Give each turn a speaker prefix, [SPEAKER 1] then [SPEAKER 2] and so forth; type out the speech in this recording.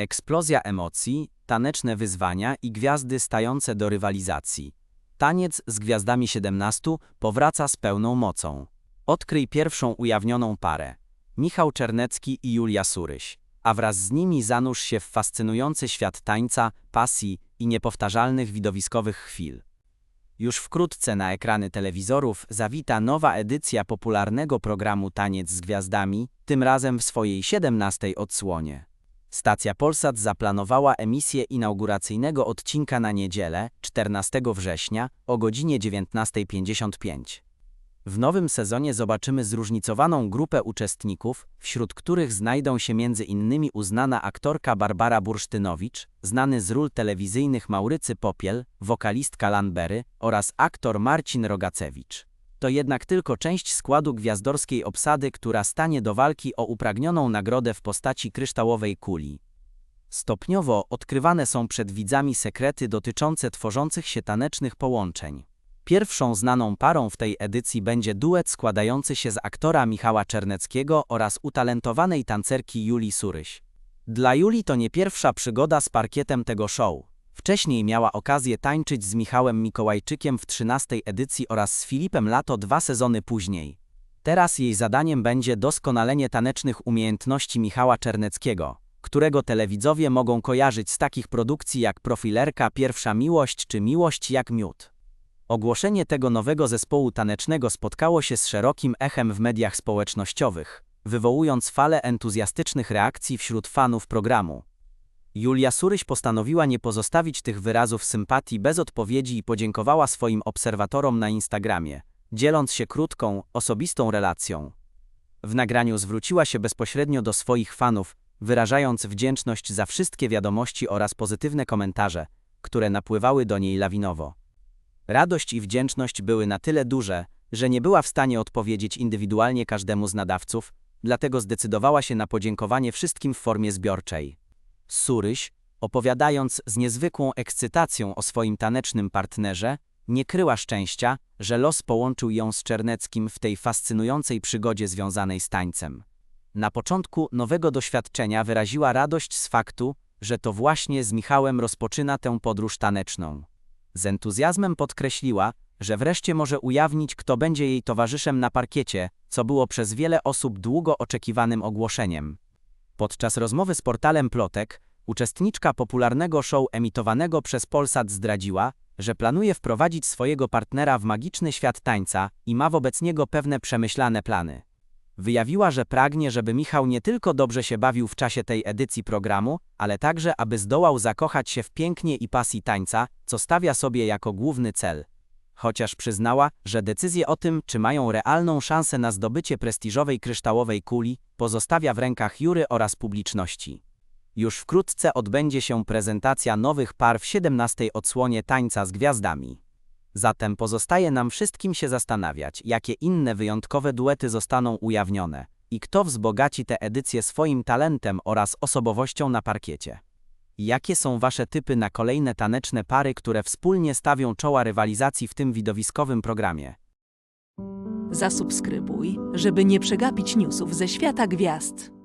[SPEAKER 1] Eksplozja emocji, taneczne wyzwania i gwiazdy stające do rywalizacji. Taniec z gwiazdami 17 powraca z pełną mocą. Odkryj pierwszą ujawnioną parę. Michał Czernecki i Julia Suryś. A wraz z nimi zanurz się w fascynujący świat tańca, pasji i niepowtarzalnych widowiskowych chwil. Już wkrótce na ekrany telewizorów zawita nowa edycja popularnego programu Taniec z Gwiazdami, tym razem w swojej 17 odsłonie. Stacja Polsat zaplanowała emisję inauguracyjnego odcinka na niedzielę, 14 września, o godzinie 19.55. W nowym sezonie zobaczymy zróżnicowaną grupę uczestników, wśród których znajdą się m.in. uznana aktorka Barbara Bursztynowicz, znany z ról telewizyjnych Maurycy Popiel, wokalistka Lanbery oraz aktor Marcin Rogacewicz. To jednak tylko część składu gwiazdorskiej obsady, która stanie do walki o upragnioną nagrodę w postaci kryształowej kuli. Stopniowo odkrywane są przed widzami sekrety dotyczące tworzących się tanecznych połączeń. Pierwszą znaną parą w tej edycji będzie duet składający się z aktora Michała Czerneckiego oraz utalentowanej tancerki Julii Suryś. Dla Julii to nie pierwsza przygoda z parkietem tego show. Wcześniej miała okazję tańczyć z Michałem Mikołajczykiem w 13 edycji oraz z Filipem Lato dwa sezony później. Teraz jej zadaniem będzie doskonalenie tanecznych umiejętności Michała Czerneckiego, którego telewidzowie mogą kojarzyć z takich produkcji jak Profilerka, Pierwsza Miłość czy Miłość jak Miód. Ogłoszenie tego nowego zespołu tanecznego spotkało się z szerokim echem w mediach społecznościowych, wywołując falę entuzjastycznych reakcji wśród fanów programu. Julia Suryś postanowiła nie pozostawić tych wyrazów sympatii bez odpowiedzi i podziękowała swoim obserwatorom na Instagramie, dzieląc się krótką, osobistą relacją. W nagraniu zwróciła się bezpośrednio do swoich fanów, wyrażając wdzięczność za wszystkie wiadomości oraz pozytywne komentarze, które napływały do niej lawinowo. Radość i wdzięczność były na tyle duże, że nie była w stanie odpowiedzieć indywidualnie każdemu z nadawców, dlatego zdecydowała się na podziękowanie wszystkim w formie zbiorczej. Suryś, opowiadając z niezwykłą ekscytacją o swoim tanecznym partnerze, nie kryła szczęścia, że los połączył ją z Czerneckim w tej fascynującej przygodzie związanej z tańcem. Na początku nowego doświadczenia wyraziła radość z faktu, że to właśnie z Michałem rozpoczyna tę podróż taneczną. Z entuzjazmem podkreśliła, że wreszcie może ujawnić, kto będzie jej towarzyszem na parkiecie, co było przez wiele osób długo oczekiwanym ogłoszeniem. Podczas rozmowy z portalem Plotek, uczestniczka popularnego show emitowanego przez Polsat zdradziła, że planuje wprowadzić swojego partnera w magiczny świat tańca i ma wobec niego pewne przemyślane plany. Wyjawiła, że pragnie, żeby Michał nie tylko dobrze się bawił w czasie tej edycji programu, ale także, aby zdołał zakochać się w pięknie i pasji tańca, co stawia sobie jako główny cel. Chociaż przyznała, że decyzję o tym, czy mają realną szansę na zdobycie prestiżowej kryształowej kuli, pozostawia w rękach jury oraz publiczności. Już wkrótce odbędzie się prezentacja nowych par w 17 odsłonie Tańca z Gwiazdami. Zatem pozostaje nam wszystkim się zastanawiać, jakie inne wyjątkowe duety zostaną ujawnione i kto wzbogaci tę edycję swoim talentem oraz osobowością na parkiecie. Jakie są Wasze typy na kolejne taneczne pary, które wspólnie stawią czoła rywalizacji w tym widowiskowym programie?
[SPEAKER 2] Zasubskrybuj, żeby nie przegapić newsów ze świata gwiazd.